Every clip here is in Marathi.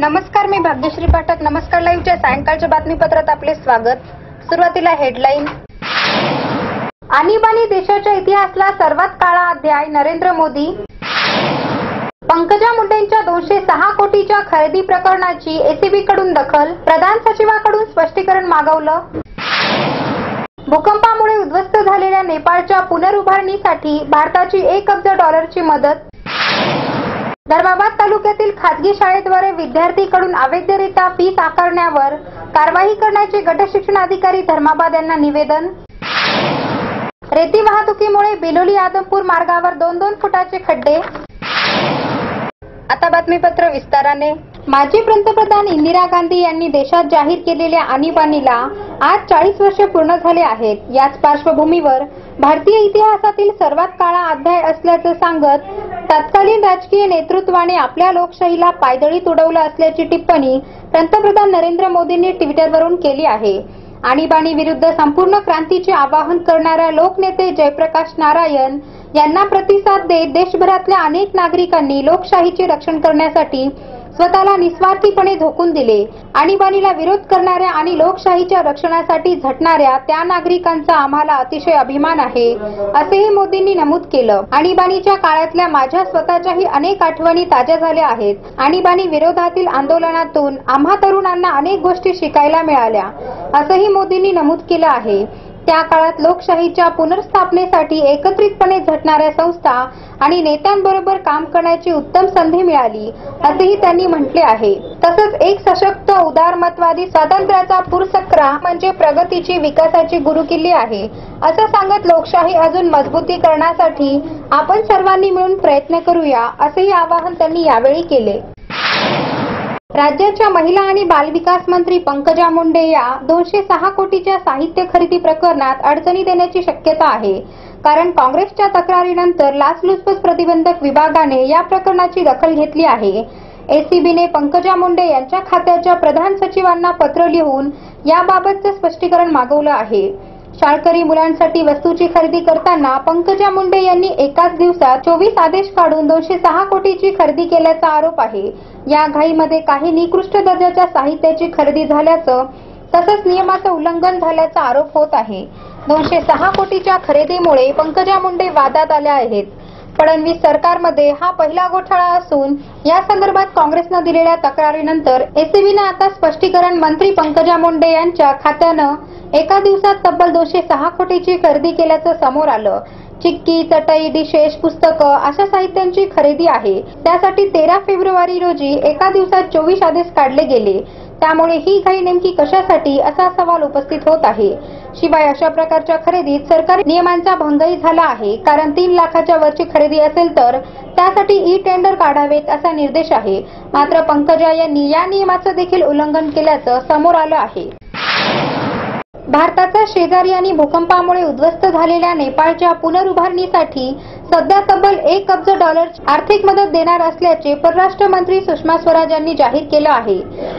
नमस्कार मी भाग्यश्री पाठक. नमस्कार लाईव्हच्या सायंकाळच्या बातमीपत्रात आपले स्वागत. सुरुवातीला हेडलाईन. आणीबाणी देशाच्या इतिहासाला सर्वात काळा अध्याय नरेंद्र मोदी. पंकजा मुंडेंच्या दोनशे सहा कोटीच्या खरेदी प्रकरणाची एसीबी कडून दखल. प्रधान सचिवाकडून स्पष्टीकरण मागवलं. भूकंपामुळे उद्ध्वस्त झालेल्या नेपाळच्या पुनरुभारणीसाठी भारताची एक अब्ज डॉलरची मदत. धर्माबाद तालुक्यातील खाजगी शाळेद्वारे विद्यार्थीकडून अवैधरित्या फीस आकारण्यावर कारवाई करण्याचे गटशिक्षण अधिकारी धर्माबाद यांना निवेदन. रेती वाहतुकीमुळे बिलोली आदमपूर मार्गावर दोन दोन फुटाचे खड्डे. आता बातमीपत्र विस्ताराने. माजी पंतप्रधान इंदिरा गांधी यांनी देशात जाहीर केलेल्या आणीबाणीला आज चाळीस वर्षे पूर्ण झाले आहेत. याच पार्श्वभूमीवर भारतीय इतिहासातील सर्वात काळा अध्याय असल्याचं सांगत तत्कालीन राजकीय नेतृत्वाने आपल्या लोकशाहीला पायदळीत उडवलं असल्याची टिप्पणी पंतप्रधान नरेंद्र मोदींनी ट्विटरवरून केली आहे. आणीबाणी विरुद्ध संपूर्ण क्रांतीचे आवाहन करणाऱ्या लोकनेते जयप्रकाश नारायण यांना प्रतिसाद देत देशभरातल्या अनेक नागरिकांनी लोकशाहीचे रक्षण करण्यासाठी स्वतःला निस्वार्थीपणे झोकून दिले. आणीबाणीला विरोध करणाऱ्या आणि लोकशाहीच्या रक्षणासाठी झटणाऱ्या त्या नागरिकांचा आम्हाला अतिशय अभिमान आहे असेही मोदींनी नमूद केलं. आणीबाणीच्या काळातल्या माझ्या स्वतःच्याही अनेक आठवणी ताज्या झाल्या आहेत. आणीबाणी विरोधातील आंदोलनातून आम्हा तरुणांना अनेक गोष्टी शिकायला मिळाल्या असंही मोदींनी नमूद केलं आहे. त्या काळात लोकशाहीच्या पुनर्स्थापनेसाठी एकत्रितपणे झटणाऱ्या संस्था आणि नेत्यांबरोबर काम करण्याची उत्तम संधी मिळाली असेही त्यांनी म्हटले आहे. तसंच एक सशक्त उदारमतवादी स्वातंत्र्याचा पुरसक्रा म्हणजे प्रगतीची विकासाची गुरुकिल्ली आहे असं सांगत लोकशाही अजून मजबूतीकरणासाठी आपण सर्वांनी मिळून प्रयत्न करूया असेही आवाहन त्यांनी यावेळी केले. राज्याच्या महिला आणि बालविकास मंत्री पंकजा मुंडे या दोनशे सहा कोटीच्या साहित्य खरेदी प्रकरणात अडचणी देण्याची शक्यता आहे. कारण काँग्रेसच्या तक्रारीनंतर लाचलुचपत प्रतिबंधक विभागाने या प्रकरणाची दखल घेतली आहे. एसीबीने पंकजा मुंडे यांच्या खात्याच्या प्रधान सचिवांना पत्र लिहून याबाबतचं स्पष्टीकरण मागवलं आहे. शाळकरी मुलांसाठी वस्तूची खरेदी करताना पंकजा मुंडे यांनी एकाच दिवसात चोवीस आदेश काढून दोनशे सहा कोटीची खरेदी केल्याचा आरोप आहे. या घाईमध्ये काही निकृष्ट दर्जाच्या साहित्याची खरेदी झाल्याचं तसंच नियमाचं उल्लंघन झाल्याचा आरोप होत आहे. दोनशे सहा कोटीच्या खरेदीमुळे पंकजा मुंडे वादात आल्या आहेत. फडणवीस सरकारमध्ये हा पहिला घोटाळा असून या संदर्भात काँग्रेसनं दिलेल्या तक्रारीनंतर एसीबीनं आता स्पष्टीकरण मंत्री पंकजा मुंडे यांच्या खात्यानं एका दिवसात तब्बल दोनशे सहा कोटीची खरेदी केल्याचं समोर आलं. चिक्की चटई डिशेश पुस्तकं अशा साहित्यांची खरेदी आहे. त्यासाठी तेरा फेब्रुवारी रोजी एका दिवसात चोवीस आदेश काढले गेले. त्यामुळे ही घाई नेमकी कशासाठी असा सवाल उपस्थित होत आहे. शिवाय अशा प्रकारच्या खरेदीत सरकारी नियमांचा भंगही झाला आहे. कारण तीन लाखाच्या वरची खरेदी असेल तर त्यासाठी ई टेंडर काढावेत असा निर्देश आहे. मात्र पंकजा यांनी या नियमाचं देखील उल्लंघन केल्याचं समोर आलं आहे. भारताचा शेजारी आणि भूकंपामुळे उद्ध्वस्त झालेल्या नेपाळच्या पुनरुभारणीसाठी सध्या तब्बल एक अब्ज डॉलर आर्थिक मदत देणार असल्याचे परराष्ट्र मंत्री सुषमा स्वराज यांनी जाहीर केलं आहे.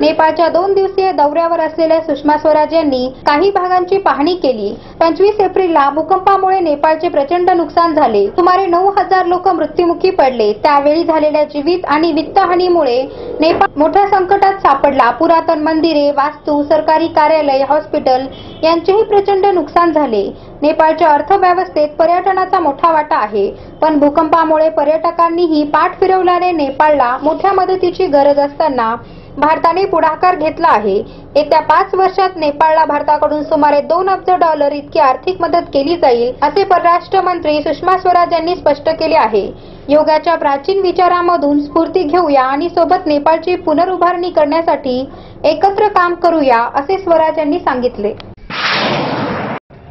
नेपाळच्या दोन दिवसीय दौऱ्यावर असलेल्या सुषमा स्वराज यांनी काही भागांची पाहणी केली. पंचवीस एप्रिलला भूकंपामुळे नेपाळचे प्रचंड नुकसान झाले. सुमारे नऊ हजार लोक मृत्युमुखी पडले. त्यावेळी झालेल्या जीवित आणि वित्तहानीमुळे नेपाळ मोठ्या संकटात सापडला. पुरातन मंदिरे वास्तू सरकारी कार्यालय हॉस्पिटल यांचेही प्रचंड नुकसान झाले. नेपाळच्या अर्थव्यवस्थेत पर्यटनाचा मोठा वाटा आहे. पण भूकंपामुळे पर्यटकांनीही पाठ फिरवल्याने नेपाळला मोठ्या मदतीची गरज असताना भारताने पुढाकार घेतला आहे. येत्या पाच वर्षात नेपाळला भारताकडून सुमारे दोन अब्ज डॉलर इतकी आर्थिक मदत केली जाईल असे परराष्ट्र मंत्री सुषमा स्वराज यांनी स्पष्ट केले आहे. योगाच्या प्राचीन विचारामधून स्फूर्ती घेऊया आणि सोबत नेपाळची पुनरुभारणी करण्यासाठी एकत्र काम करूया असे स्वराज यांनी सांगितले.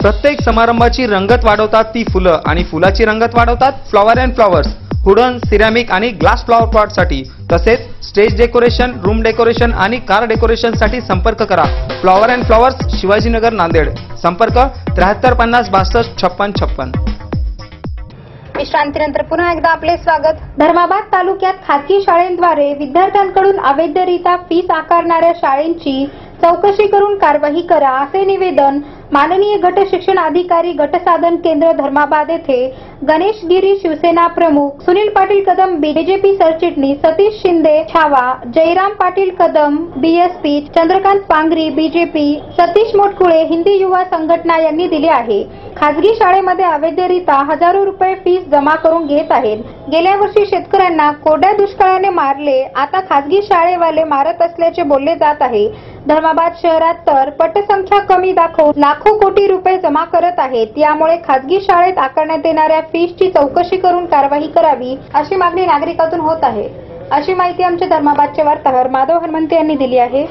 प्रत्येक समारंभाची रंगत वाढवतात ती फुलं आणि फुलाची रंगत वाढवतात flower and flowers. Wooden ceramic आणि ग्लास फ्लॉवर पॉटसाठी तसेच स्टेज डेकोरेशन रूम डेकोरेशन आणि कार डेकोरेशनसाठी संपर्क करा. Flower and flowers Shivajinagar Nanded. संपर्क त्र्याहत्तर पन्नास बासष्ट छप्पन छप्पन. विश्रांतीनंतर पुन्हा एकदा आपले स्वागत. धर्माबाद तालुक्यात खासगी शाळेंद्वारे विद्यार्थ्यांकडून अवैधरित्या फीस आकारणाऱ्या शाळेंची चौकशी करून कारवाई करा असे निवेदन माननीय गट शिक्षण अधिकारी गटसाधन केंद्र धर्माबाद येथे गणेश गिरी शिवसेना प्रमुख सुनील पाटील कदम बीजेपी सरचिटणीस सतीश शिंदे छावा जयराम पाटील कदम बीएसपी चंद्रकांत पांगरी बीजेपी सतीश मोटकुळे हिंदी युवा संघटना यांनी दिले आहे. खासगी शाळेमध्ये अवैधरित्या हजारो रुपये फीस जमा करून घेत आहेत. गेल्या वर्षी शेतकऱ्यांना कोरड्या दुष्काळाने मारले. आता खासगी शाळेवाले मारत असल्याचे बोलले जात आहे. धर्माबाद शहरात तर पटसंख्या कमी दाखवून लाखो कोटी रुपये जमा करत आहेत. यामुळे खासगी शाळेत आकारण्यात येणाऱ्या फीसची चौकशी करून कारवाई करावी अशी मागणी नागरिकातून होत आहे. अशी माहिती आमचे धर्माबादचे वार्ताहर माधव हनुमंत यांनी दिली आहे.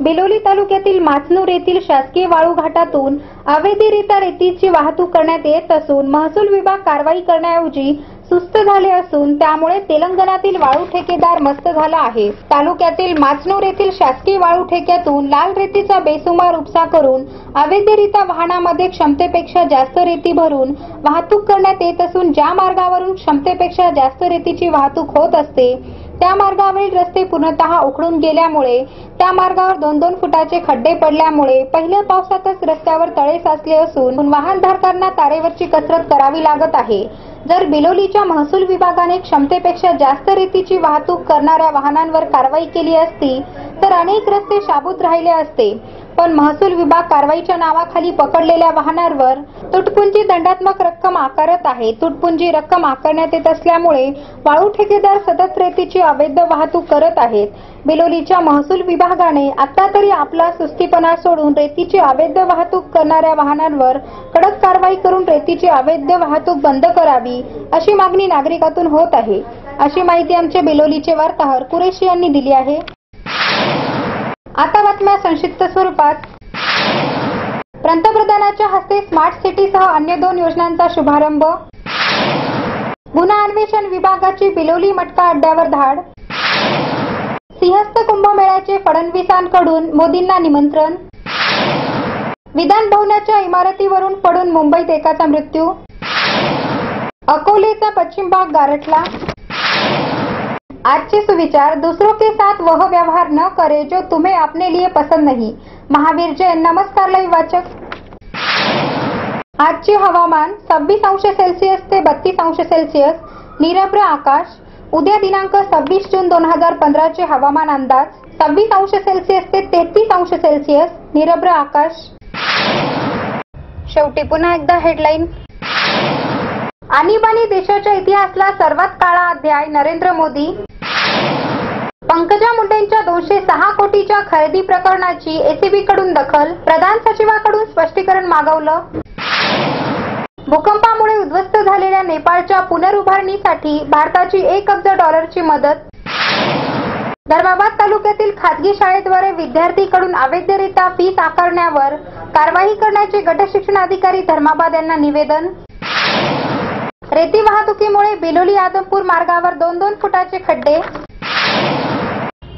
बिलोली तालुक्यातील माचनूर येथील शासकीय वाळू घाटातून अवैधरित्या रेतीची वाहतूक करण्यात येत असून महसूल विभाग कारवाई करण्याऐवजी सुस्त झाले असून त्यामुळे तेलंगणातील वाळू ठेकेदार मस्त झाला आहे. तालुक्यातील माचनूर येथील शासकीय वाळू ठेक्यातून लाल रेतीचा बेसुमार उपसा करून अवैधरित्या वाहनामध्ये क्षमतेपेक्षा जास्त रेती भरून वाहतूक करण्यात येत असून ज्या मार्गावरून क्षमतेपेक्षा जास्त रेतीची वाहतूक होत असते त्या मार्गावरील रस्ते पूर्णतः उखडून गेल्यामुळे त्या मार्गावर दोन दोन फुटाचे खड्डे पडल्यामुळे पहिल्या पावसातच रस्त्यावर तळे साचले असून वाहनधारकांना तारेवरची कसरत करावी लागत आहे. जर बिलोलीच्या महसूल विभागाने क्षमतेपेक्षा जास्त रेतीची वाहतूक करणाऱ्या वाहनांवर कारवाई केली असती तर अनेक रस्ते शाबूत राहिले असते. पण महसूल विभाग कारवाईच्या नावाखाली पकडलेल्या वाहनांवर तुटपुंजी दंडात्मक रक्कम आकारत आहे. तुटपुंजी रक्कम आकारण्यात येत असल्यामुळे वाळू ठेकेदार सतत रेतीची अवैध वाहतूक करत आहेत. बिलोलीच्या महसूल विभागाने आता तरी आपला सुस्तीपणा सोडून रेतीची अवैध वाहतूक करणाऱ्या वाहनांवर कडक कारवाई करून रेतीची अवैध वाहतूक बंद करावी अशी मागणी नागरिकातून होत आहे. अशी माहिती आमचे बिलोलीचे वार्ताहर कुरेशी यांनी दिली आहे. आता बातम्या संक्षिप्त स्वरूपात. पंतप्रधानांच्या हस्ते स्मार्ट सिटीसह अन्य दोन योजनांचा शुभारंभ. गुन्हा अन्वेषण विभागाची बिलोली मटका अड्ड्यावर धाड. सिंहस्थ कुंभमेळ्याचे फडणवीसांकडून मोदींना निमंत्रण. विधान भवनाच्या इमारतीवरून पडून मुंबईत एकाचा मृत्यू. अकोलेचा पश्चिम भाग गारठला. आजचे सुविचार दूसरों के साथ वह व्यवहार न करे जो तुम्हें अपने लिए पसंद नहीं। महावीर जैन नमस्कार लाईव्ह वाचक। आजचे हवामान सव्वीस अंश सेल्सिअस ते बत्तीस अंश सेल्सिअस निरभ्र आकाश उद्या दिनांक सव्वीस जून दोन हजार पंधराचे हवामान अंदाज सव्वीस अंश सेल्सिअस ते तेहतीस अंश सेल्सिअस निरभ्र आकाश। शेवटी पुन्हा एकदा हेडलाईन आणीबाणी देशाच्या इतिहासला सर्वात काळा अध्याय नरेंद्र मोदी पंकजा मुंडेंच्या दोनशे सहा कोटीच्या खरेदी प्रकरणाची एसीबी कडून दखल प्रधान सचिवाकडून स्पष्टीकरण मागवलं. भूकंपामुळे उद्ध्वस्त झालेल्या नेपाळच्या पुनरुभारणीसाठी भारताची एक अब्ज डॉलरची मदत. धर्माबाद तालुक्यातील खाजगी शाळेद्वारे विद्यार्थीकडून अवैधरित्या फीस आकारण्यावर कारवाई करण्याचे गटशिक्षण अधिकारी धर्माबाद यांना निवेदन. रेती वाहतुकीमुळे बिलोली आदमपूर मार्गावर दोन दोन फुटाचे खड्डे